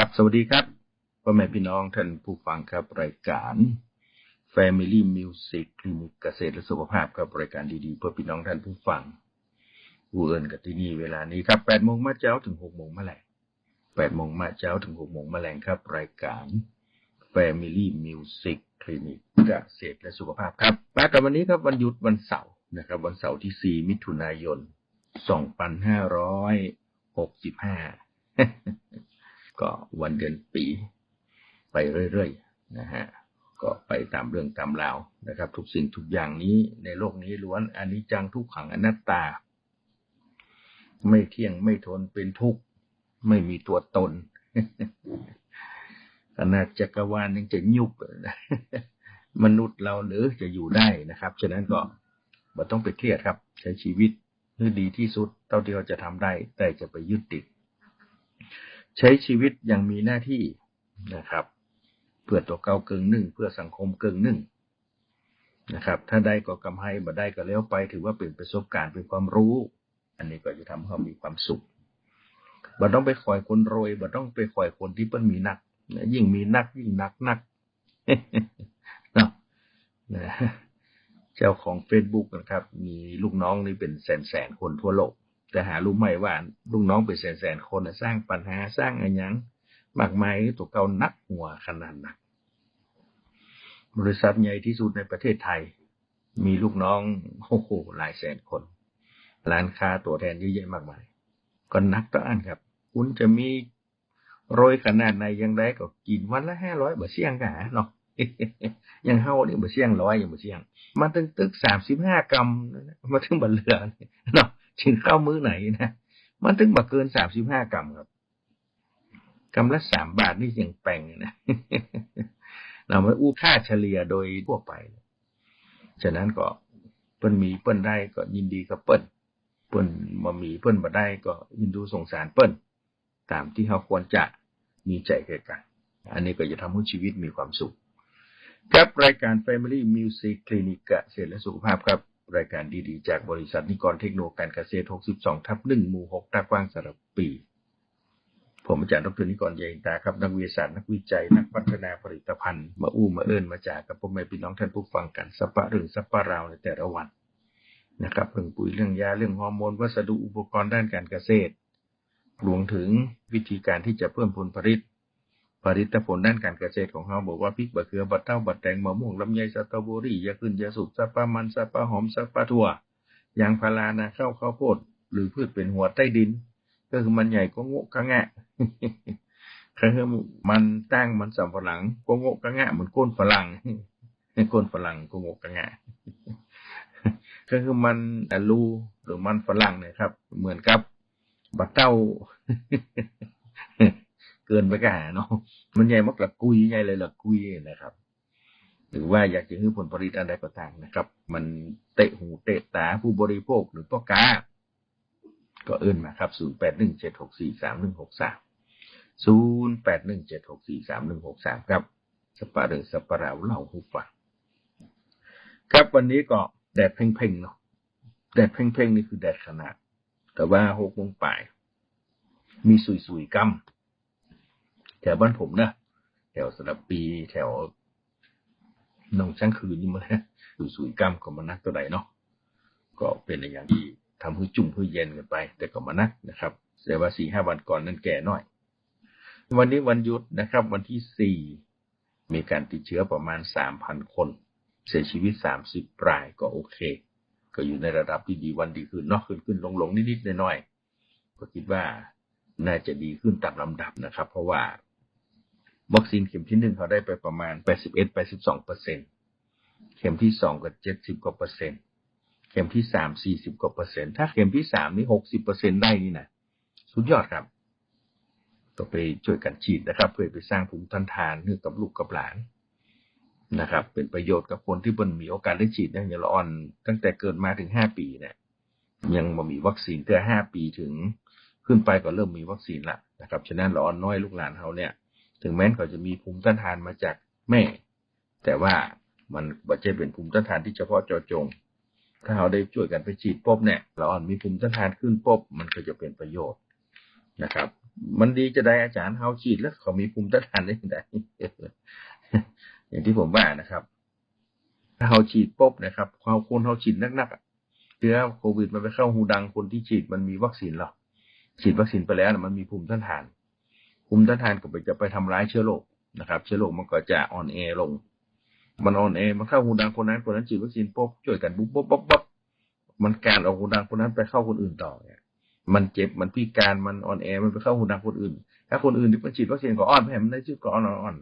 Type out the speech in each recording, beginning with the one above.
ครับสวัสดีครับพ่อแม่พี่น้องท่านผู้ฟังครับรายการ Family Music คลินิกเกษตรและสุขภาพครับรายการดีๆ เพื่อพี่น้องท่านผู้ฟังผู้เอินกับที่นี่เวลานี้ครับ8โมงมาเช้าถึง6โมงมาแลง8โมงมาเช้าถึง6โมงมาแลงครับ รายการ Family Music คลินิกเกษตรและสุขภาพครับมากับวันนี้ครับวันหยุดวันเสาร์นะครับ วันเสาร์ที่ 4 มิถุนายน 2565 ก็วันเดือนปีไปเรื่อยๆนะฮะก็ไปตามเรื่องตามราวนะครับ ทุกสิ่งทุกอย่างนี้ในโลกนี้ล้วนอนิจจังทุกขังอนัตตา ไม่เที่ยงไม่ทนเป็นทุกข์ไม่มีตัวตนขนาดจักรวาลยังจะยุบมนุษย์เราหรือจะอยู่ได้นะครับ ฉะนั้นก็ไม่ต้องไปเครียดครับ ใช้ชีวิตให้ดีที่สุดเท่าที่เราจะทำได้ แต่จะไปยึดติด ใช้ชีวิตอย่างมีหน้าที่นะครับ เพื่อตัวเก่าเกิงหนึ่ง เพื่อสังคมเกิงหนึ่งนะครับ ถ้าได้ก็กำให้บ่ได้ก็แล้วไป ถือว่าเป็นประสบการณ์เป็นความรู้ อันนี้ก็จะทำให้เรามีความสุขบ่ต้องไปคอยคนรวยบ่ต้องไปคอยคนที่เปิ้นมีนักยิ่งมีนักยิ่งนักนักเนาะนะเจ้าของ Facebook นะครับ มีลูกน้องนี่เป็นแสนแสนคนทั่วโลก แต่หารู้ไหมว่าลูกน้องเป็นแสนแสนคนสร้างปัญหาสร้างอะไรยังมากมายตัวเก่านักหัวขนาดนัก บริษัทใหญ่ที่สุดในประเทศไทย มีลูกน้องโอ้โหหลายแสนคน ร้านค้าตัวแทนเยอะแยะมากมาย ก็นักต่ออันครับ คุณจะมีโรยขนาดไหนยังได้ก็กินวันละห้าร้อยบ่เสี่ยงกะเนาะยังเฮานี่บ่เสี่ยงร้อยยังบ่เสี่ยงมันตึงตึกสามสิบห้ากรัมมาถึงบ่เหลือเนาะ กินข้าวมื้อไหนนะมันถึงบ่เกินสามสิบห้ากรัมครับกรัมละสามบาทนี่ยังแปลงนะเราไม่อู้ค่าเฉลี่ยโดยทั่วไป ฉะนั้นก็เปิ้นมีเปิ้นได้ก็ยินดีกับเปิ้นเปิ้นมามีเปิ้นบ่ได้ก็ยินดูสงสารเปิ้นตามที่เขาควรจะมีใจแก่กัน อันนี้ก็จะทำให้ชีวิตมีความสุข ครับรายการ Family Music Clinic เกษตรและสุขภาพครับ รายการดีๆ จากบริษัทนิกรเทคโนการเกษตร 62 ทับ1หมู่ 6 ตากว้างสระปี ผมอาจารย์ดรนิกรเยนตาครับ นักวิทยาศาสตร์นักวิจัย นักพัฒนาผลิตภัณฑ์ มาอู้มาเอิญมาจากกับพ่อแม่พี่น้องท่านผู้ฟังกันสัปะหรือสัปะราวในแต่ละวันนะครับเรื่องปุ๋ยเรื่องยาเรื่องฮอร์โมน วัสดุอุปกรณ์ด้านการเกษตรรวมถึงวิธีการที่จะเพิ่มผลผลิต ผลิตผลด้านการเกษตรของเราบอกว่าพริกบะเขือบัดเต้าบัดแตง มะม่วง ลำไยสตรอเบอรี่ยาขึ้นยาสูบสับปะมันสับปะหอมสับปะถั่วยางพารานาข้าวข้าวโพด หรือพืชเป็นหัวใต้ดิน ก็คือมันใหญ่ก็โง่ก็แงะคือมันตั้งมันสำฝรั่งก็โง่ก็แงะเหมือนก้นฝรั่งก้นฝรั่งก็โง่ก็แงะก็คือมันอลูหรือมันฝรั่งเนี่ยครับ เหมือนกับบัดเต้า เกินไปกะเนาะมันใหญ่มากละกุยใหญ่เลยละกุยนะครับ หรือว่าอยากจะให้ผลผลิตอะไรก็ตามนะครับ มันเตะหูเตะตาผู้บริโภคหรือพ่อค้าก็เอื้นมาครับ 0 8 1 7 6 4 3 1 6 3 0 8 1 7 6 4 3 1 6 3 ครับสปาร์หรือสปาราเล่าหูฟังครับวันนี้ก็แดดเพ่งๆเนาะแดดเพ่งๆนี่คือแดดขนาด แต่ว่าหกโมงป่าย มีสุยๆกำ ถวบ้านผมนะแถวสระปีแถวหนองช่างคืนนี่มันนะสุยๆกำก็มานักตัวใดเนาะก็เป็นอย่างที่ทำให้จุ่มให้เย็นกันไป แต่ก็มานักนะครับแต่ว่าสี่ห้าวันก่อนนั้นแก่หน่อย วันนี้วันหยุดนะครับ วันที่สี่มีการติดเชื้อประมาณสามพันคน เสียชีวิตสามสิบรายก็โอเค ก็อยู่ในระดับที่ดีวันดีขึ้นเนาะขึ้นขึ้นลงลงนิดๆหน่อยๆก็คิดว่าน่าจะดีขึ้นตามลำดับนะครับ เพราะว่า วัคซีนเข็มที่หนึ่งเขาได้ไปประมาณแปดสิบเปอร์เซ็นต์เข็มที่สองก็เจ็ดสิบกว่าเปอร์เซ็นต์เข็มที่สามสี่สิบกว่าเปอร์เซ็นต์ถ้าเข็มที่สามนี่หกสิบเปอร์เซ็นต์ได้นี่นะสุดยอดครับก็ไปช่วยกันฉีดนะครับ เพื่อไปสร้างภูมิต้านทานให้กับลูกกับหลานนะครับ เป็นประโยชน์กับคนที่เพิ่นมีโอกาสได้ฉีดอย่างละอ่อน ตั้งแต่เกิดมาถึงห้าปีเนี่ยยังมามีวัคซีนแต่ห้าปีถึงขึ้นไปก็เริ่มมีวัคซีนละนะครับฉะนั้นละอ่อนน้อยลูกหลานเขาเนี่ย ถึงแม้เขาจะมีภูมิต้านทานมาจากแม่ แต่ว่ามันไม่ใช่เป็นภูมิต้านทานที่เฉพาะเจาะจง ถ้าเราได้ช่วยกันไปฉีดปุ๊บเนี่ยละอ่อนมีภูมิต้านทานขึ้นปุ๊บมันก็จะเป็นประโยชน์นะครับ มันดีจะได้อาจารย์เฮาฉีดแล้วเขามีภูมิต้านทานได้ยังไงอย่างที่ผมว่านะครับ ถ้าเฮาฉีดปุ๊บนะครับเขาคนเฮาฉีดนักๆเชื้อโควิดมันไปเข้าหูดังคนที่ฉีดมันมีวัคซีนหรอฉีดวัคซีนไปแล้วมันมีภูมิต้านทาน ภูมิต้านทานก็ไปจะไปทำร้ายเชื้อโรคนะครับ เชื้อโรคมันก็จะอ่อนแอลง มันอ่อนแอมันเข้าหูดังคนนั้นคนนั้นฉีดวัคซีนปุ๊บช่วยกันปุ๊บปุ๊บปุ๊บปุ๊บมันการออกหูดังคนนั้นไปเข้าคนอื่นต่อเนี่ยมันเจ็บมันพิการมันอ่อนแอมันไปเข้าหูดังคนอื่น ถ้าคนอื่นที่ไปฉีดวัคซีนก็อ่อนไปมันได้ชื่อก็อ่อนอ่อน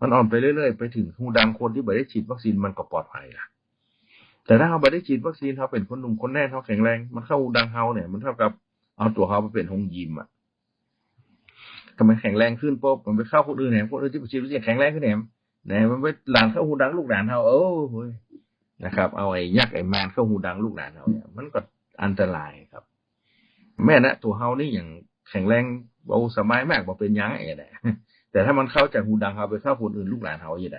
มันอ่อนไปเรื่อยๆไปถึงหูดังคนที่ไม่ได้ฉีดวัคซีนมันก็ปลอดภัยละแต่ถ้าเขาไม่ได้ฉีดวัคซีนเขาเป็นคนหนุ่มคนแน่นเขาแข็งแรง มันเข้าหูดังเขาเนี่ย มันเท่ากับเอาตัวเขาไปเป็นหงยิมอะ ทำไมแข็งแรงขึ้นปุ๊บมันไปเข้าคนอื่นแหนคนอื่นที่ไปฉีดวัคซีนแข็งแรงขึ้นแหนไหนมันไปหลานเข้าหูดังลูกหลานเขาเออเฮ้ยนะครับ เอาไอ้ยักษ์ไอ้แมารเข้าหูดังลูกหลานเขาเนี่ยมันก็อันตรายครับ แม่นะตัวเฮานี่อย่างแข็งแรงเบาสบายมากบ่เป็นยังไอ้แหละแต่ถ้ามันเข้าจากหูดังเขาไปเข้าคนอื่นลูกหลานเขาอย่างไร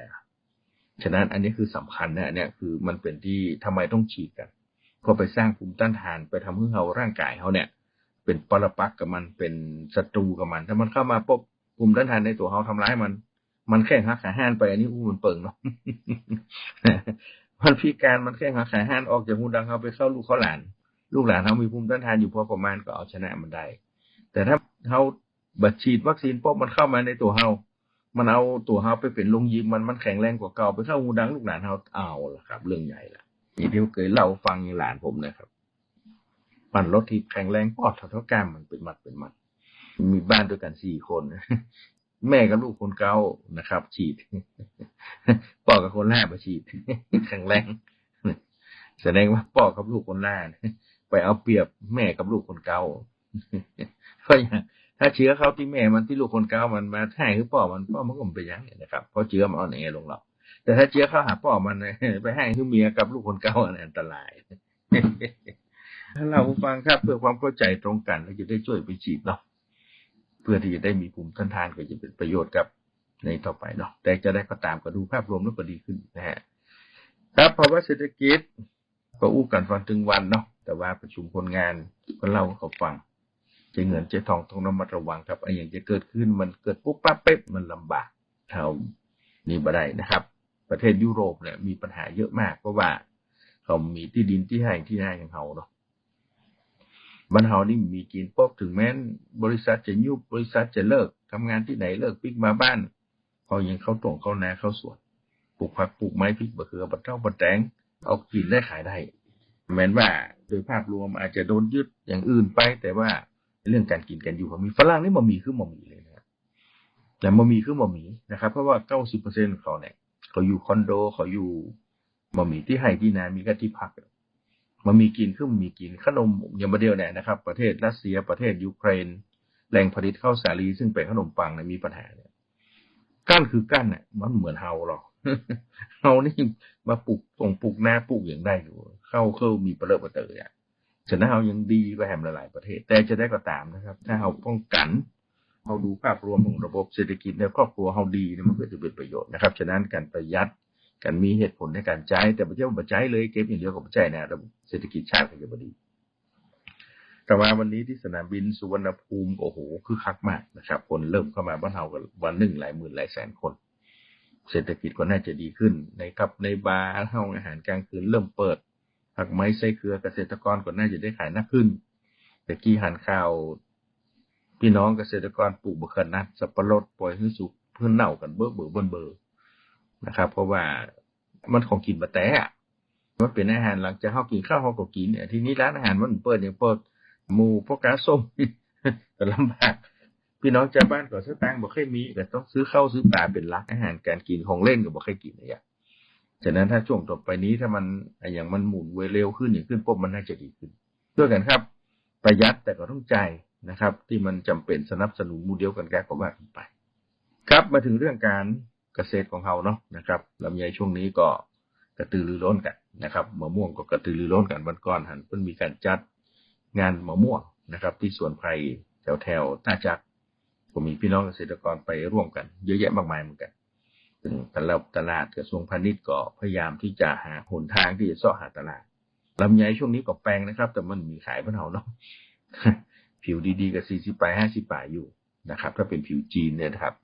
ฉะนั้นอันนี้คือสำคัญนะเนี่ยคือมันเป็นที่ทำไมต้องฉีดกัน ก็ไปสร้างภูมิต้านทานไปทำให้เขาร่างกายเขาเนี่ย เป็นปรปักกับมันเป็นศัตรูกับมัน ถ้ามันเข้ามาปุ๊บภูมิต้านทานในตัวเขาทำร้ายมัน มันแค่งหักขาห้านไปอันนี้อู้มันเปิงเนาะมันพิการมันแค่งหักขาห้านออกจากหูดังเขาไปเข้าลูกเขาหลาน ลูกหลานเขามีภูมิต้านทานอยู่พอประมาณก็เอาชนะมันได้แต่ถ้าเขาบัดฉีดวัคซีนปุ๊บมันเข้ามาในตัวเขามันเอาตัวเขาไปเป็นลงยิมมันมันแข็งแรงกว่าเก่าไปเข้าหูดังลูกหลานเขาเอาละครับ เรื่องใหญ่ละนี่ที่เคยเล่าฟังหลานผมนะครับ ปั่นรถที่แข็งแรงปอดท่าเท่าแก้มมันเป็นมัดเป็นมัด มีบ้านด้วยกันสี่คน แม่กับลูกคนเก่านะครับ ฉีดพ่อกับคนแรกมาฉีดแข็งแรงแสดงว่าพ่อกับลูกคนแรกไปเอาเปรียบแม่กับลูกคนเก่าเพราะอย่างถ้าเชื้อเขาที่แม่มันที่ลูกคนเก่ามันมาแท้คือพ่อมันพ่อมันก็ไม่ไปยังนะครับเพราะเชื้อมันอ่อนแอลงหรอกแต่ถ้าเชื้อเข้าหาพ่อมันไปให้คือเมียกับลูกคนเก่าอันอันตราย ถ้าเราฟังครับเพื่อความเข้าใจตรงกันเราจะได้ช่วยไปฉีดเนาะเพื่อที่จะได้มีภูมิต้านทานก็จะเป็นประโยชน์กับในต่อไปเนาะแต่จะได้ก็ตามก็ดูภาพรวมแล้วก็ดีขึ้นนะฮะครับภาวะเศรษฐกิจก็อู้กันฟังถึงวันเนาะแต่ว่าประชุมคนงานก็เล่าเขาฟังจะเงินจะทองต้องระมัดระวังครับไอ้อย่างจะเกิดขึ้นมันเกิดปุ๊บปั๊บเป๊ะมันลำบากเท่านี้บ่ได้นะครับ ประเทศยุโรปเนี่ยมีปัญหาเยอะมากเพราะว่าเขามีที่ดินที่ให้ที่ให้ของเขาเนาะ บ้านเฮานี่มีกินปุ๊บถึงแม้น บริษัทจะยุบบริษัทจะเลิกทำงานที่ไหนเลิกปิกมาบ้านเขายังเข้าตรงเข้านาเข้าสวนปลูกผักปลูกไม้พริกบะเขือบัดเท่าบัดแตงเอากินได้ขายได้แม้นว่าโดยภาพรวมอาจจะโดนยึดอย่างอื่นไป แต่ว่าเรื่องการกินกันอยู่มีฝรั่งนี่มันมีคือมันมีเลยนะแต่มันมีคือมันมีนะครับ เพราะว่าเก้าสิบเปอร์เซ็นต์เขาเนี่ยเขาอยู่คอนโดเขาอยู่มันมีที่ให้ที่นามีก็ที่พัก มันมีกินคือมันมีกินขนมอย่างประเดียวเนี่ยนะครับ ประเทศรัสเซียประเทศยูเครน แหล่งผลิตข้าวสาลีซึ่งเป็นขนมปังเนี่ยมีปัญหาเนี่ยกั้นคือกั้นเนี่ยมันเหมือนเฮาหรอกเฮานี่มาปลูกส่งปลูกหน้าปลูกอย่างได้อยู่ เข้าเข้ามีประเลิดประเตยอะฉะนั้นเฮายังดีกว่าแหมหลายๆประเทศ แต่จะได้ก็ตามนะครับ ถ้าเฮาป้องกันเฮาดูภาพรวมของระบบเศรษฐกิจในครอบครัวเฮาดีเนี่ยมันก็จะเป็นประโยชน์นะครับ ฉะนั้นการประหยัด การมีเหตุผลในการใช้แต่ไม่ใช่ว่าใช้เลยเก็บอย่างเดียวก็ไม่ใช่นะระบบเศรษฐกิจชาติก็จะดีแต่ว่าวันนี้ที่สนามบินสุวรรณภูมิโอ้โหคือคักมากนะครับ คนเริ่มเข้ามาบ้านเรากันวันหนึ่งหลายหมื่นหลายแสนคน เศรษฐกิจก็น่าจะดีขึ้นในครับในบาร์ห้องอาหารกลางคืนเริ่มเปิดผักไม้ไส้เครือเกษตรกรก็น่าจะได้ขายนักขึ้นแต่กี้หันข่าว พี่น้องเกษตรกรปลูกบะเขือนัดสับปะรดปล่อยให้สุกเพื่อเน่ากันเบ้อเบ้อเบิ่นเบอ นะครับ เพราะว่ามันของกินบะแต่มันเป็นอาหารหลังจากเขากินข้าวเขาก็กินเนี่ยทีนี้ร้านอาหารมันเปิดอย่างเปิดหมูพวกกาส้มก็ลำบากพี่น้องชาวบ้านก็ซื้อตังบ่เคยมีก็ต้องซื้อข้าวซื้อปลาเป็นหลักอาหารการกินของเล่นก็บ่เคยกินเนี่ยฉะนั้นถ้าช่วงต่อไปนี้ถ้ามันอย่างมันหมุนเร็วขึ้นอย่างขึ้นปุ๊บมันน่าจะดีขึ้นด้วยกันครับ ประหยัดแต่ก็ต้องใจนะครับ ที่มันจำเป็นสนับสนุนมูเดียวกันแก้ก็ว่ากันไป ครับมาถึงเรื่องการ เกษตรของเราเนาะนะครับลำไยช่วงนี้ก็กระตือรือร้นกันนะครับมะม่วงก็กระตือรือร้นกันวันก่อนหันเพิ่นมีการจัดงานมะม่วงนะครับ ที่สวนไผ่แถวแถวท่าจักก็มีพี่น้องเกษตรกรไปร่วมกัน เยอะแยะมากมายเหมือนกันซึ่งตลาดตลาดกระทรวงพาณิชย์ก็พยายามที่จะหาหนทางที่จะเสาะหาตลาดลำไยช่วงนี้ก็แปลงนะครับ แต่มันมีขายบ้านเราเนาะผิวดีๆกับสี่สิบปลายห้าสิบปลายอยู่นะครับ ถ้าเป็นผิวจีนเนี่ยนะครับ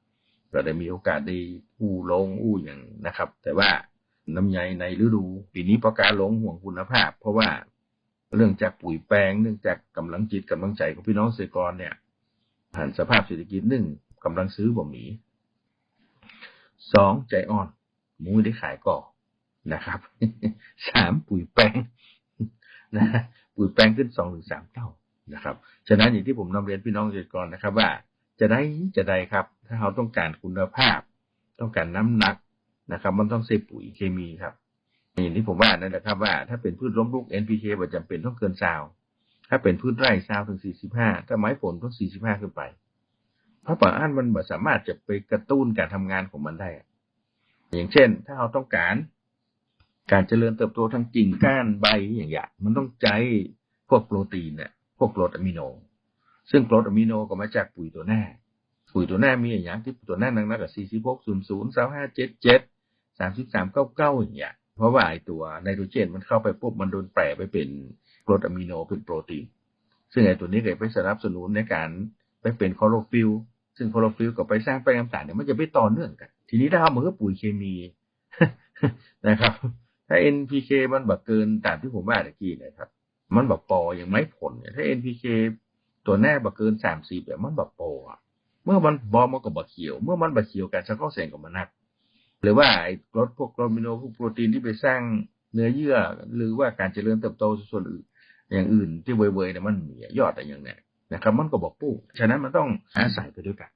เราได้มีโอกาสได้อู้ลงอู้อย่างนะครับ แต่ว่าน้ำใยในฤดูปีนี้ประกาศลงห่วงคุณภาพ เพราะว่าเรื่องจากปุ๋ยแปลงเนื่องจากกำลังจิตกำลังใจของพี่น้องเกษตรกรเนี่ย ผ่านสภาพเศรษฐกิจหนึ่งกำลังซื้อบ่มีสองใจอ่อนมูได้ขายก่อนะครับสามปุ๋ยแปลงนะปุ๋ยแปลงขึ้นสองถึงสามเท่านะครับ ฉะนั้นอย่างที่ผมนำเรียนพี่น้องเกษตรกรนะครับ ว่าจะได้จะได้ครับ ถ้าเราต้องการคุณภาพ ต้องการน้ำหนักนะครับ มันต้องเสพปุ๋ยเคมีครับ อย่างที่ผมว่านั่นแหละครับว่าถ้าเป็นพืชล้มลุก NPK ประจำเป็นต้องเกินซาวถ้าเป็นพืชไร่ซาวถึง 45 ถ้าไม้ผลต้อง 45 ขึ้นไปเพราะป่าอันมันสามารถจะไปกระตุ้นการทำงานของมันได้ อย่างเช่น ถ้าเราต้องการ การเจริญเติบโตทางกิ่งก้านใบอย่างเงี้ยมันต้องใจพวกโปรตีนเนี่ยพวกกรดอะมิโน ซึ่งกรดอะมิโนก็มาจากปุ๋ยตัวแน่ ปุ๋ยตัวแน่มีอย่างที่ตัวแน่นักนักกับ46 00 25 77 33 99อย่างเงี้ยเพราะว่าไอตัวไนโตรเจนมันเข้าไปปุ๊บมันโดนแปรไปเป็นกรดอะมิโนเป็นโปรตีน ซึ่งไอตัวนี้ก็ไปสนับสนุนในการไปเป็นคลอโรฟิลซึ่งคลอโรฟิลกับไปสร้างแป้งต่างเนี่ยมันจะไม่ต่อเนื่องกัน ทีนี้ถ้าเอามือปุ๋ยเคมีนะครับ ถ้า NPK มันแบบเกินตามที่ผมว่าตะกี้นะครับ มันแบบปออย่างไม่ผลเนี่ยถ้า NPK ตัวแน่แบบเกินสามสิบแบบมันแบบปออะ เมื่อมันบอมันก็บะเขียว เมื่อมันบะเขียวการชักเข้าแสงกับมันนัก หรือว่าไอ้รถพวกโกลมิโนพวกโปรตีนที่ไปสร้างเนื้อเยื่อ หรือว่าการเจริญเติบโตส่วนอื่นอย่างอื่นที่เว่ยๆเนี่ยมันมียอดอะไรอย่างเนี้ยนะครับ มันก็บอกปุ๊บฉะนั้นมันต้องอาศัยไปด้วยกัน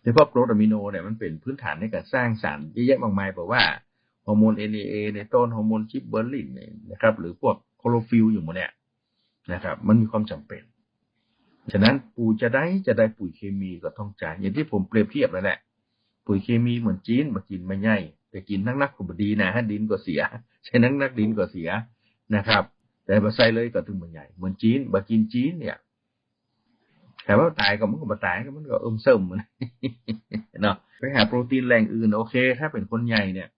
โดยเฉพาะโกรทอะมิโนเนี่ยมันเป็นพื้นฐานในการสร้างสารเยอะแยะมากมายบอกว่าฮอร์โมน NAA ในต้นฮอร์โมนชิปเบอร์ลินเนี่ยนะครับ หรือพวกโคโรฟิลอยู่หมดเนี่ยนะครับ มันมีความจำเป็น ฉะนั้นปุ๋ยจะได้จะได้ปุ๋ยเคมีก็ต้องจ่ายอย่างที่ผมเปรียบเทียบนั่นแหละปุ๋ยเคมีเหมือนจีนมากินไม่ใหญ่แต่กินนักนักขุบดีนะฮะดินก็เสีย ใช้นักนักดินก็เสียนะครับ แต่มาใส่เลยก็ถึงมันใหญ่เหมือนจีนมากินจีนเนี่ยแต่ว่าตายก็มันก็มาตายก็มันก็เอิ่มเสริมมันเนาะไปหาโปรตีนแหล่งอื่นโอเค ถ้าเป็นคนใหญ่เนี่ย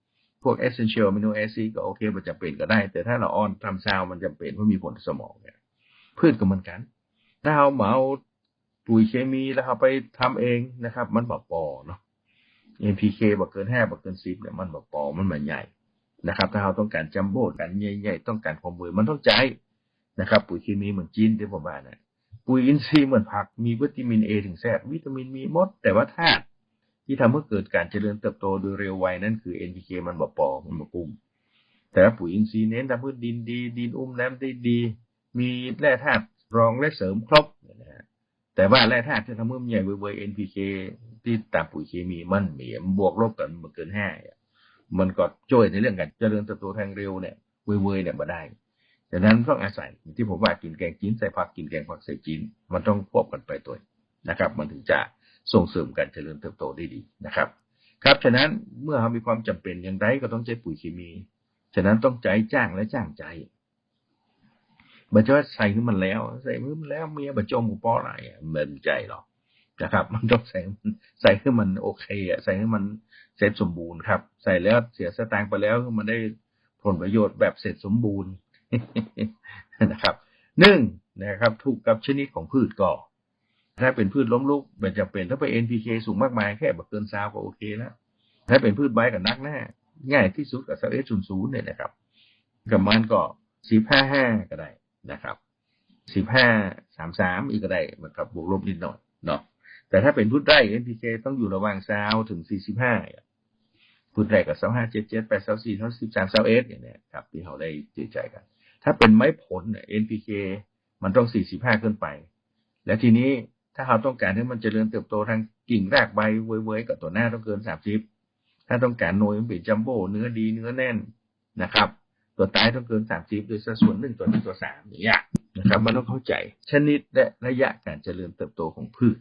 พวก essential amino acid ก็โอเค มันจะเป็นก็ได้ แต่ถ้าเราอ่อนทำซาวมันจะเป็นเพราะมีผลสมองเนี่ยพืชก็เหมือนกัน ถ้าเอาเหมาปุ๋ยเคมีแล้วเอาไปทำเองนะครับ มันแบบปอเนาะ NPK บอกเกินห้าบอกเกินสิบเนี่ยมันแบบปอมันมันใหญ่นะครับ ถ้าเราต้องการจัมโบ้กันใหญ่ๆต้องการความมือมันต้องใจนะครับ ปุ๋ยเคมีเหมือนจีนที่ผมว่านะปุ๋ยอินทรีย์เหมือนผักมีวิตามินเอถึงแซดวิตามินมีมด แต่ว่าธาตุที่ทำให้เกิดการเจริญเติบโตโดยเร็วไวนั่นคือ NPK มันบ่ปอมันบ่กุ้มแต่ปุ๋ยอินทรีย์เน้นทำให้ดินดี ดินอุ้มน้ำได้ดี มีแร่ธาตุ รองและเสริมครบนะฮะแต่ว่าแร่ธาตุที่ทำให้มันใหญ่เว้ย NPK ที่ตามปุ๋ยเคมีมันเหมีมันบวกลบกันมันเกินห้ามันก็ช่วยในเรื่องการเจริญเติบโตทางเร็วเนี่ยเว้ยเนี่ยมาได้ดังนั้นต้องอาศัยที่ผมว่ากินแกงจีนใส่ผักกินแกงผักใส่จีนมันต้องควบกันไปตัวนะครับ มันถึงจะส่งเสริมการเจริญเติบโตได้ดีนะครับ ครับฉะนั้นเมื่อเรามีความจำเป็นอย่างไรก็ต้องใช้ปุ๋ยเคมี ฉะนั้นต้องใจจ้างและจ้างใจ บัจว่าใส่ขึ้นมันแล้ว ใส่ขึ้นมันแล้วเมียบัจจมกูป้ออะไรมันใจหรอกนะครับ มันต้องใส่ใส่ขึ้นมันโอเคอะใส่ให้มันเสร็จสมบูรณ์ครับ ใส่แล้วเสียสตางค์ไปแล้วมันได้ผลประโยชน์แบบเสร็จสมบูรณ์นะครับหนึ่งนะครับ ถูกกับชนิดของพืชก่อ ถ้าเป็นพืชล้มลุกมันจะเป็นถ้าไป NPK สูงมากมายแค่แบบเกินซาวก็โอเคแล้ว ถ้าเป็นพืชใบกับนักแน่ง่ายที่สุดกับเซเอศูนย์ศูนย์เนี่ยนะครับกับมันก็สิบห้าห้าก็ได้ นะครับสิบห้าสามสามอีกก็ได้เหมือนกับบวกลบนิดหน่อยเนาะแต่ถ้าเป็นพืชไร่ NPK ต้องอยู่ระหว่างซาวถึงสี่สิบห้าพืชไร่กับสามห้าเจ็ดเจ็ดแปดสามสี่ทั้งสิบสามสาเอสอย่างเนี้ยครับที่เขาได้เจอใจกัน ถ้าเป็นไม้ผลเนี่ย NPK มันต้องสี่สิบห้าขึ้นไป และทีนี้ถ้าเราต้องการให้มันเจริญเติบโตทางกิ่งรากใบเว้ยๆกับตัวหน้าต้องเกินสามสิบถ้าต้องการโนยมันเป็นจัมโบ้เนื้อดีเนื้อแน่นนะครับ ตัวตายต้องเกินสามสิบโดยสัดส่วนหนึ่งตัวหนึ่งตัวสามอย่างเงี้ยนะครับ มันต้องเข้าใจชนิดและระยะการเจริญเติบโตของพืช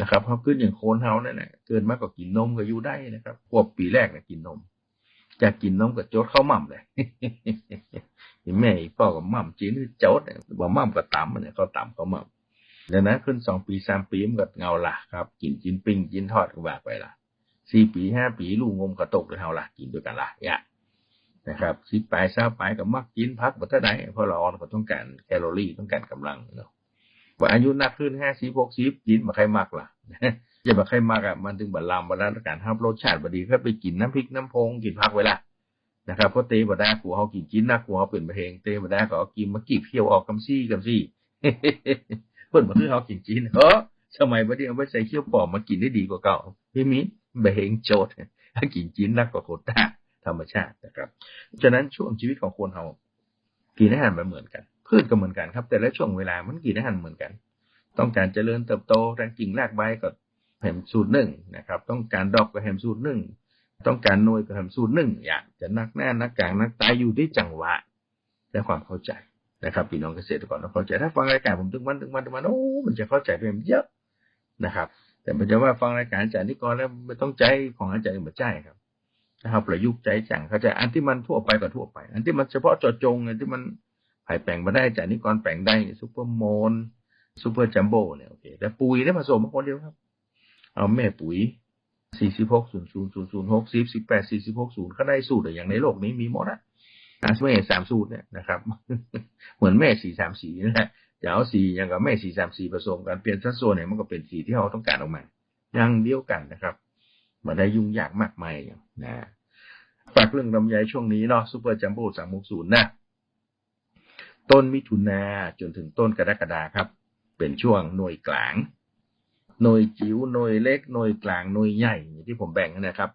นะครับเพราะขึ้นอย่างโคนเฮานั่นแหละเกินมากกว่ากินนมก็อยู่ได้นะครับพวกปีแรกนี่ยกินนมจากกินนมกับโจดเข้าหม่ำเลยแม่พ่อกับหม่ำจีนโจดบ่หม่ำกับต่ำเนี่ยเขาตำเขาหม่ำดังนั้นขึ้นสองปีสามปีมันก็เงาละครับ กินกินปิ้งกินทอดก็ว่าไปละสี่ปีห้าปีลูกงมกระตกเลยเฮาละกินด้วยกันละเนี่ย นะครับสิบปลายเศร้าปลายกับมักกินพักบัตรไหนเพราะเราอ่อนก็ต้องการแคลอรี่ต้องการกำลังเนาะว่าอายุนักขึ้นห้าสิบหกสิบกินมาใครมากล่ะอย่ามาใครมากอะมันถึงบัลลามบัลลามการห้ามรสชาติบดีก็ไปกินน้ำพริกน้ำพงกินผักเวลานะครับเพราะเตบดาขัวเขากินกินนักขัวเขาเป็นเพลงเตบดาก็เอากินมากีบเพียวออกกำซี่กำซี่เพื่อนมาคือเขากินจีนเออสมัยบัดนี้เอาไปใส่เขี้ยวปอมมากินได้ดีกว่าเก่าพี่มิเบงโจดถ้ากินจีนนักกว่าโคต้า ธรรมชาตินะครับ ฉะนั้นช่วงชีวิตของคนเรากินอาหารมันเหมือนกัน พืชก็เหมือนกันครับ แต่ละช่วงเวลามันกินอาหารเหมือนกัน ต้องการเจริญเติบโตแรงกิ่งรากใบก็แหมสูตรหนึ่งนะครับ ต้องการดอกก็แหมสูตรหนึ่งต้องการนวยก็แหมสูตรหนึ่งอยากจะนักแน่นักกลางนักตายอยู่ที่จังหวะและความเข้าใจนะครับพี่น้องเกษตรกรต้องเข้าใจถ้าฟังรายการผมถึงวันถึงวันถึงวันโอ้มันจะเข้าใจไปเยอะนะครับ แต่มันจะว่าฟังรายการอาจารย์นิกรแล้วไม่ต้องใจของอาจารย์มาใจครับ นะครับประยุกต์ใจจังเข้าใจอันที่มันทั่วไปก็ทั่วไป อันที่มันเฉพาะเจาะจงอันที่มันไผ่แปลงมาได้จารย์นิกรแปลงได้ซูเปอร์โมนซูเปอร์จัมโบ้เนี่ยโอเคแต่ปุ๋ยได้ผสมมาคนเดียวครับ เอาแม่ปุ๋ยสี่สิบหกศูนย์ศูนย์ศูนย์ศูนย์หกสิบสิบแปดสี่สิบหกศูนย์ก็ได้สูตรอย่างในโลกนี้มีหมดอะอาสเม่สามสูตรเนี่ยนะครับ เหมือนแม่สี่สามสีนะฮะจะเอาสีอย่างกับแม่สี่สามสีผสมกันเปลี่ยนสัดส่วนเนี่ยมันก็เป็นสีที่เราต้องการออกมา อย่างเดียวกันนะครับมาได้ยุ่งยากมากมายอย่างนะฝากเรื่องลำไยช่วงนี้เนาะซูเปอร์จัมโบ้สามหกศูนย์นะต้นมิถุนาจนถึงต้นกรกฎาครับ เป็นช่วงหน่วยกลาง หน่วยจิ๋วหน่วยเล็กหน่วยกลางหน่วยใหญ่อย่างที่ผมแบ่งนะครับ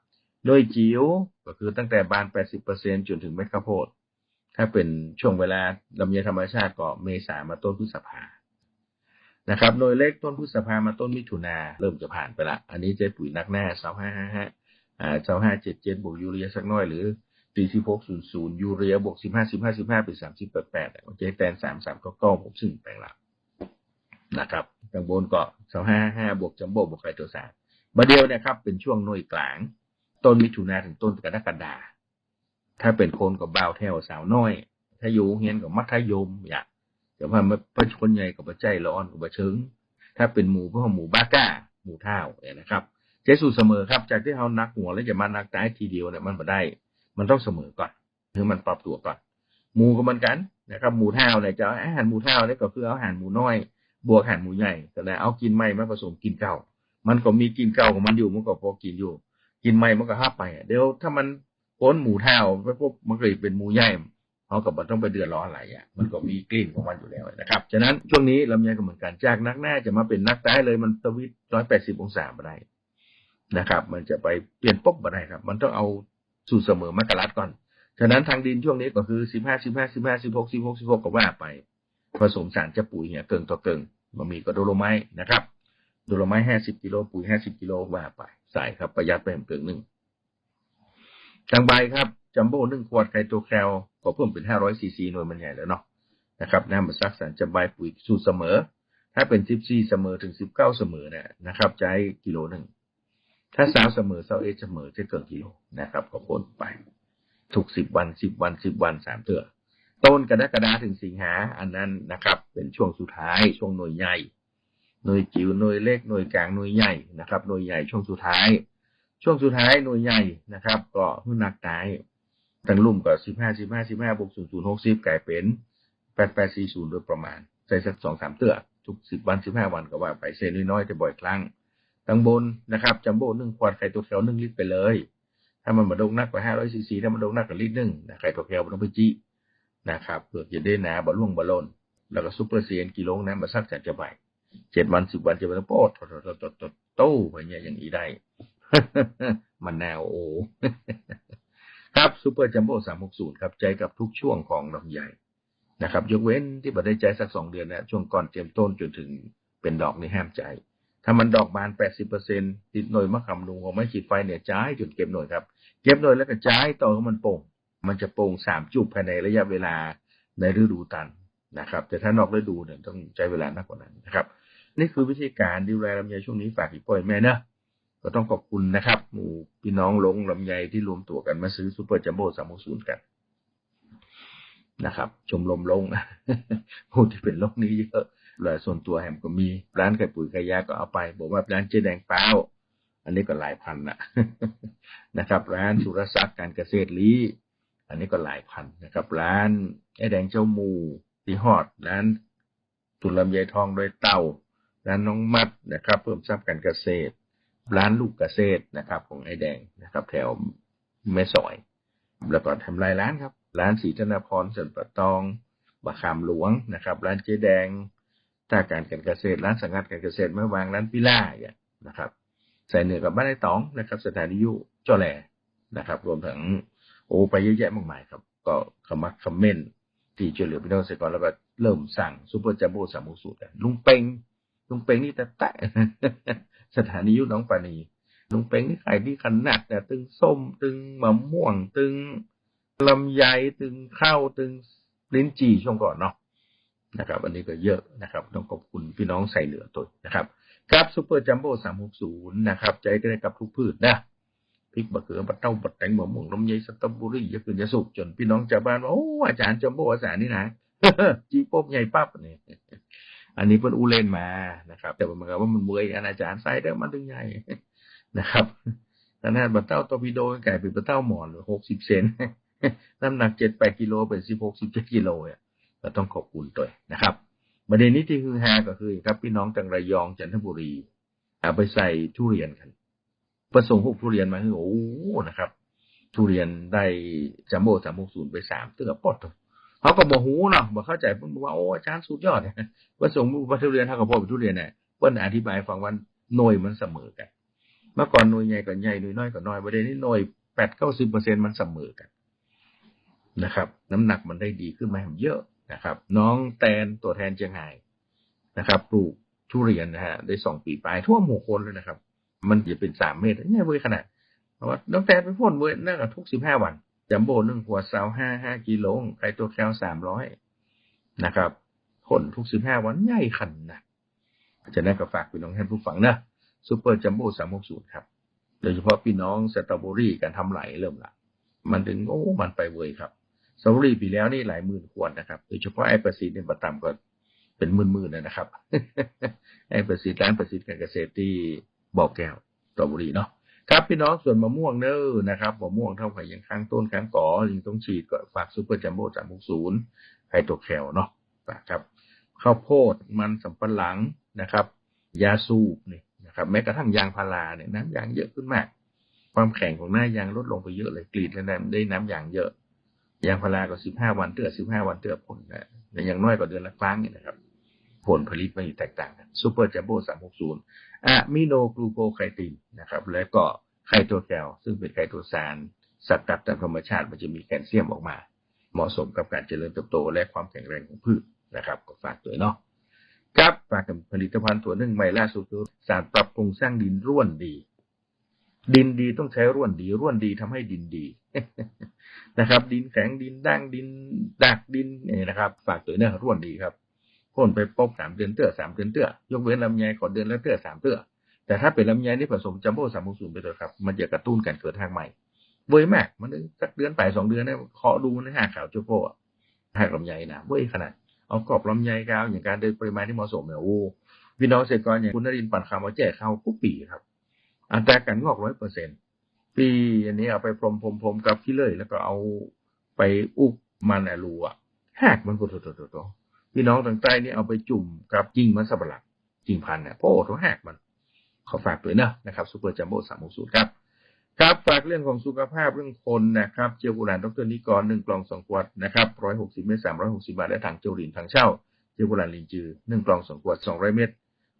หน่วยจิ๋วก็คือตั้งแต่บาน 80%จนถึงเม็ดข้าวโพดถ้าเป็นช่วงเวลาลำไยธรรมชาติก็เมษามาต้นพฤษภานะครับ หน่วยเล็กต้นพฤษภามาต้นมิถุนาเริ่มจะผ่านไปละ อันนี้เจ๊ปุ๋ยนักแน่เสาห้าห้าห้า เสาห้าเจ็ดเจ็ดบวกยูเรียสักน้อยหรือตีสิบหกศูนย์ศูนย์ยูเรียบวกสิบห้าสิบห้าสิบห้าเป็นสามสิบแปดแปดเจ๊แตนสามสามก็ก้าผมซึ่งแปลงละนะครับทางบนก็เสาห้าห้าบวกจัมโบ้บวกไคโตซานมาเดียวเนี่ยครับ เป็นช่วงหน่วยกลาง ต้นมิถุนาถึงต้นกรกฎาถ้าเป็นคนกับบ่าวแถวสาวน้อย ถ้าอยู่เฮียนกับมัธยมอยากแต่ว่าพระคนใหญ่กับพระใจร้อนกับพระเชิง ถ้าเป็นหมู่พวกหมู่บ้าก้า หมู่เท่าเนี่ยนะครับ เจสูเสมอครับ จากที่เขานักหัวแล้วจะมานักตายทีเดียวเนี่ยมันไม่ได้ มันต้องเสมอก่อนคือมันปรับตัวก่อนหมูก็เหมือนกันนะครับหมูเท่าเนี่ยจะอาหารหมูเท่าเนี่ยก็คือเอาหารหมูน้อย บวกอาหารหมูใหญ่แต่แล้วเอากินไม่มาผสมกินเก่า มันก็มีกินเก่าของมันอยู่มันก็พอกินอยู่ กินไม่มันก็ห้าไปเดี๋ยวถ้ามันพ้นหมูเท่าไปพวกมันก็เป็นหมูใหญ่เขากับมันต้องไปเดือดร้อนอะไรอะ มันก็มีกลิ่นของมันอยู่แล้วนะครับ ฉะนั้นช่วงนี้ลำไยก็เหมือนกันจากนักหน้าจะมาเป็นนักได้เลยมันสวิตร้อยแปดสิบองศามาได้ นะครับ มันจะไปเปลี่ยนปุ๊บมาได้ครับ มันต้องเอาสู่เสมอมกรัดก่อน ฉะนั้นทางดินช่วงนี้ก็คือสิบห้าสิบห้าสิบห้าสิบหกสิบหกสิบหกก็ว่าไป ผสมสารจะปุ๋ยเนี่ยเกิงต่อเกิงมันมีก็โดโลไม้นะครับโดโลไม้ห้าสิบกิโลปุ๋ยห้าสิบกิโลว่าไป ใส่ครับประหยัดไปเกินหนึ่งทางใบครับจัมโบ้หนึ่งขวดไคโตแคลก็เพิ่มเป็นห้าร้อยซีซีหน่วยมันใหญ่แล้วเนาะนะครับน้ำมันซักสารจัมใบปุ๋ยสูตรเสมอ ถ้าเป็นสิบสี่เสมอถึงสิบเก้าเสมอเนี่ยนะครับใช้กิโลหนึ่ง ถ้าสาวเสมอสาวเอเสมอจะเกินกิโลนะครับ ก็พ่นไป ถูกสิบวันสิบวันสิบวันสามเถื่อต้นกระดากระดาถึงสิงหาอันนั้นนะครับ เป็นช่วงสุดท้ายช่วงหน่วยใหญ่หน่วยจิ๋วหน่วยเล็กหน่วยกลางหน่วยใหญ่นะครับหน่วยใหญ่ช่วงสุดท้าย ช่วงสุดท้ายหน่วยใหญ่นะครับ ก็หื้อนักตายทั้งรุ่มก็สิบห้าสิบห้าสิบห้าบวกศูนย์ศูนย์หกสิบกลายเป็นแปดแปดสี่ศูนย์โดยประมาณใส่สักสองสามเตือทุกสิบวันสิบห้าวันก็ว่าไปเซนน้อยๆแต่บ่อยครั้ง ทั้งบนนะครับจัมโบ้หนึ่งควดไข่ตัวแคลหนึ่งลิตรไปเลย ถ้ามันมาดงนักกว่าห้าร้อยซีซีถ้ามันดงนักกว่าลิตรหนึ่งนะไข่ตัวแคลมันต้องไปจี้นะครับเพื่อจะได้หนาบอลล่วงบอลลนแล้วก็ซูเปอร์เซียนกิโลน้ำมาซักจากจะใบเจ็ดวันสิบวันจะเป็นโป๊ดโตโตโตโตโต้ไปเนี่ยอย่างนี้ได้มันแนวโอครับซูเปอร์จัมโบ้สามหกศูนย์ครับใจกับทุกช่วงของลำไยนะครับ ยกเว้นที่บัได้ใจสักสองเดือนนะช่วงก่อนเตรียมต้นจนถึงเป็นดอกนี่ห้ามใจ ถ้ามันดอกบานแปดสิบเปอร์เซ็นติดหน่วยมะขามลุงของไม้ขีดไฟเนี่ยจ่ายจนเก็บหน่วยครับ เก็บหน่วยแล้วก็จ่ายต่อให้มันโป่ง มันจะโป่งสามจุบภายในระยะเวลาในฤดูตันนะครับ แต่ถ้านอกฤดูเนี่ยต้องใช้เวลามากกว่านั้นนะครับ นี่คือวิธีการดูแลลำไยช่วงนี้ฝากพี่ป่อยแม่เนอะก็ต้องขอบคุณนะครับหมู่พี่น้องลงลำไยที่รวมตัวกันมาซื้อซูเปอร์จัมโบ้สามหกศูนย์กันนะครับ ชมรมลงผู้ที่เป็นโรคนี้เยอะ เลยส่วนตัวแฮมก็มี ร้านไก่ปุ๋ยไก่ยาก็เอาไป บอกว่าร้านเจ๊แดงเป้าอันนี้ก็หลายพันนะนะครับ ร้านสุรศักดิ์การเกษตรลีอันนี้ก็หลายพันนะครับ ร้านไอ้แดงเจ้ามูที่ฮอด ร้านตุนลำไยทองโดยเต่า ร้านน้องมัดนะครับ เพิ่มทรัพย์การเกษตร ร้านลูกเกษตรนะครับ ของไอ้แดงนะครับ แถวแม่สอย แล้วก็ทำลายร้านครับ ร้านสีธนพรสันปะตองบะขามหลวงนะครับ ร้านเจ๊แดง ท่าการการเกษตรร้านสังกัดการเกษตรเมื่อวางร้านพิล่าอย่างนะครับใส่เหนือกับบ้านไอ้ตองนะครับ สถานียุจ้อแหลนะครับ รวมถึงโอ้ไปเยอะแยะมากมายครับ ก็ขมักคอมเมนที่ช่วยเหลือพี่น้องเกษตรกรแล้วก็เริ่มสั่งซูเปอร์จัมโบ้สามหกสูตรลุงเปงลุงเปงนี่แต่แตะสถานียุน้องปานีลุงเปงนี่ขายดีขนาดแต่ตึงส้มตึงมะม่วงตึงลำไยตึงข้าวตึงลิ้นจี่ช่วงก่อนเนาะ นะครับ อันนี้ก็เยอะนะครับ ต้องขอบคุณพี่น้องใส่เหลือตัวนะครับครับซูเปอร์จัมโบ้สามหกศูนย์นะครับใจก็ได้กับทุกพืชนะพริกบะเขือบัตเต้าบัตแตงมะม่วงลำไยสตรอเบอรี่ยาคืนยาสุกจนพี่น้องชาวบ้านว่าโอ้อาจารย์จัมโบ้อาจารย์นี่นะจีโป๊บใหญ่ปั๊บเนี่ยอันนี้เป็นอูเลนมานะครับ แต่เหมือนกับว่ามันเมื่อยอาจารย์ใส่ได้มันถึงใหญ่นะครับขนาดบัตเต้าตอร์ปิโดไก่เป็นบัตเต้าหมอนหกสิบเซนน้ำหนักเจ็ดแปดกิโลเป็นสิบหกสิบเจ็ดกิโลเนี่ย ก็ต้องขอบคุณตัวนะครับประเด็นนี้ที่คือฮาก็คือครับพี่น้องจังระยองจันทบุรีเอาไปใส่ทุเรียนกันประสงค์พวกทุเรียนมาคือโอ้นะครับ ทุเรียนได้จัมโบ้สามหกศูนย์ไปสามเตือปอดเขาก็บอกหูเนาะบอกเข้าใจเพิ่นบอกว่าโอ้อาจารย์สุดยอดประสงค์ว่าทุเรียนเท่ากับพ่อเป็นทุเรียนเนี่ยเพิ่นอธิบายฟังว่าหน่วยมันเสมอกันเมื่อก่อนหน่วยใหญ่กับใหญ่หน่วยน้อยกับน้อยประเด็นนี้หน่วยแปดเก้าสิบเปอร์เซ็นมันเสมอกันนะครับ น้ำหนักมันได้ดีขึ้นมาเยอะ นะครับ น้องแตนตัวแทนเชียงรายนะครับ ปลูกทุเรียนนะฮะได้สองปีปลายทั่วหมู่คนเลยนะครับ มันจะเป็นสามเมตรเนี่ยเว้ยขนาดเพราะว่าน้องแตนไปพ่นเว้ยนั่นก็ทุกสิบห้าวันจัมโบ้หนึ่งขวดซาวห้าห้ากิโลไข่ตัวแคลสามร้อยนะครับพ่นทุกสิบห้าวันใหญ่ขันนะจะได้ก็ฝากพี่น้องท่านผู้ฟังนะซูเปอร์จัมโบ้สามหกศูนย์ครับโดยเฉพาะพี่น้องสตรอเบอรี่การทำไหลเริ่มละมันถึงโอ้ มันไปเว้ยครับ สตรอเบอรี่ปีแล้วนี่หลายหมื่นขวดนะครับโดยเฉพาะไอ้ประสิทธิ์เนี่ยประต่ำก็เป็นหมื่นๆนะครับไอ้ประสิทธิ์ร้านประสิทธิ์การเกษตรที่บอกแก้วสตรอเบอรี่เนาะครับพี่น้องส่วนมะม่วงเนอนะครับมะม่วงเท่ากับยังค้างต้นค้างกอยังต้องฉีดก็ฝากซูเปอร์จัมโบ้สามหกศูนย์ไฮโตแคลเนาะครับข้าวโพดมันสำปะหลังนะครับ ยาสูบนี่นะครับแม้กระทั่งยางพาราเนี่ยน้ำยางเยอะขึ้นมาก ความแข็งของหน้ายางลดลงไปเยอะเลยกรีดแล้วได้น้ำยางเยอะ ยางพาราก็สิบห้าวันเตือสิบห้าวันเตือผลนะแต่อย่างน้อยกว่าเดือนละครั้งเนี่ยนะครับ ผลผลิตมันแตกต่างกันซูเปอร์จัมโบ้สามหกศูนย์อะมิโนกลูโคไคตินนะครับ แล้วก็ไคโตแคลซึ่งเป็นไคโตซานสกัดตามธรรมชาติมันจะมีแคลเซียมออกมา เหมาะสมกับการเจริญเติบโตและความแข็งแรงของพืชนะครับก็ฝากตัวเนาะครับฝากกับผลิตภัณฑ์ตัวนึ่งใหม่ล่าสุดคือสารปรับปรุงสร้างดินร่วนดี ดินดีต้องใช้ร่วนดีร่วนดีทำให้ดินดีนะครับ ดินแข็งดินด่างดินดักดินนี่นะครับ ฝากตัวเนื้อร่วนดีครับพ่นไปปบสามเดือนเตื้อสามเดือนเตื้อยกเว้นลำไยขอเดือนละเตื้อสามเตื้อแต่ถ้าเป็นลำไยนี่ผสมจัมโบ้สามหกศูนย์ไปเลยครับ มันจะกระตุ้นการเกิดทางใหม่เว้ยมากมันสักเดือนไปสองเดือนเนี่ยเคาะดูนะฮะข่าวโจโก้หักลำไยนะเว้ยขนาดเอากรอบลำไยกาวอย่างการเดินปริมาณที่เหมาะสมเนี่ยโอ้พี่น้องเกษตรกรอย่างคุณนรินทร์ปั่นคำมาแจกข้าวกุ๊ปีครับ อัตราการงอกร้อยเปอร์เซ็นปีอันนี้เอาไปพรมพรมพรมกับขี้เลยแล้วก็เอาไปอุกมันอะรูอะแหกมันโตโตโตโตพี่น้องทางใต้นี่เอาไปจุ่มกับจิ้งมันสับหลักจิ้งพันเนี่ยโป้ตัวหักมันขอฝากด้วยนะนะครับซูเปอร์จัมโบ้สามหกศูนย์ครับครับฝากเรื่องของสุขภาพเรื่องคนนะครับเจียวกุหลาบดรนิกรหนึ่งกล่องสองขวดนะครับร้อยหกสิบเมตรสามร้อยหกสิบาทและถังเจียวหลินถังเช่าเจียวกุหลาบลินจือหนึ่งกล่องสองขวดสองร้อยเมตร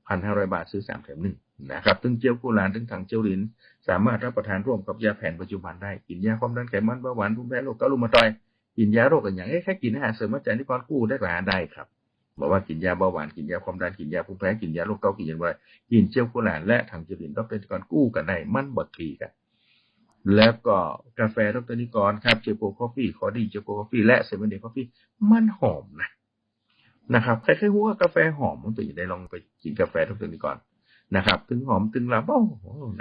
พันห้าร้อยบาทซื้อสามแถมหนึ่ง นะครับถึงเจียวกุหลาบถึงถังเจียวหลิน สามารถรับประทานร่วมกับยาแผนปัจจุบันได้ กินยาความดันไขมันเบาหวานภูมิแพ้โรคเกาต์รูมาตอยกินยาโรคกันอย่างแค่กินอาหารเสริมอาจารย์ที่ก่อนกู้ได้กว่าได้ครับบอกว่ากินยาเบาหวานกินยาความดันกินยาภูมิแพ้กินยาโรคเกาต์กินยาอะไรกินเจียวกุหลาบและถังเจียวหลินต้องเป็นก่อนกู้กันได้มันบดทีกันแล้วก็กาแฟดรนิกรครับเจโปคอฟฟี่ขอดีเจโปคอฟฟี่และเซเว่นเดย์คอฟฟี่มันหอมนะนะครับใครเคยรู้ว่ากาแฟหอมมันตัวอย่างได้ลองไปกินกาแฟดรนิกร นะครับถึงหอมถึงหลับโอ้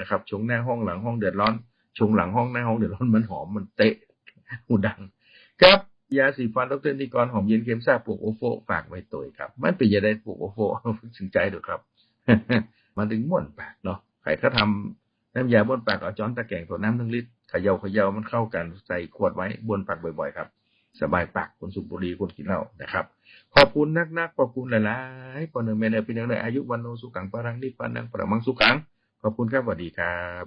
นะครับ ชงหน้าห้องหลังห้องเดือดร้อน ชงหลังห้องหน้าห้องเดือดร้อนมันหอมมันเตะหูดัง ครับยาสีฟันดรนิกรหอมเย็นเค็มซาปลูกโอโฟฝากไว้ตัวครับ มันเป็นยาได้ปลูกโอโฟสนใจดูครับ มันถึงม่วนปากเนาะใครเขาทำน้ำยาบ้วนปากเอาจ้อนตะแกรงตัวน้ำหนึ่งลิตรขย่าขย่ามันเข้ากันใส่ขวดไว้บ้วนปากบ่อยๆ ครับ สบายปากคนสูบบุหรี่คนกินเหล้านะครับ ขอบคุณนักๆขอบคุณหลายๆคนหนึ่งเมเนอร์เป็นอย่างไรอายุวันโนสุขังปรังนิพพานังประมังสุขัง ขอบคุณครับสวัสดีครับ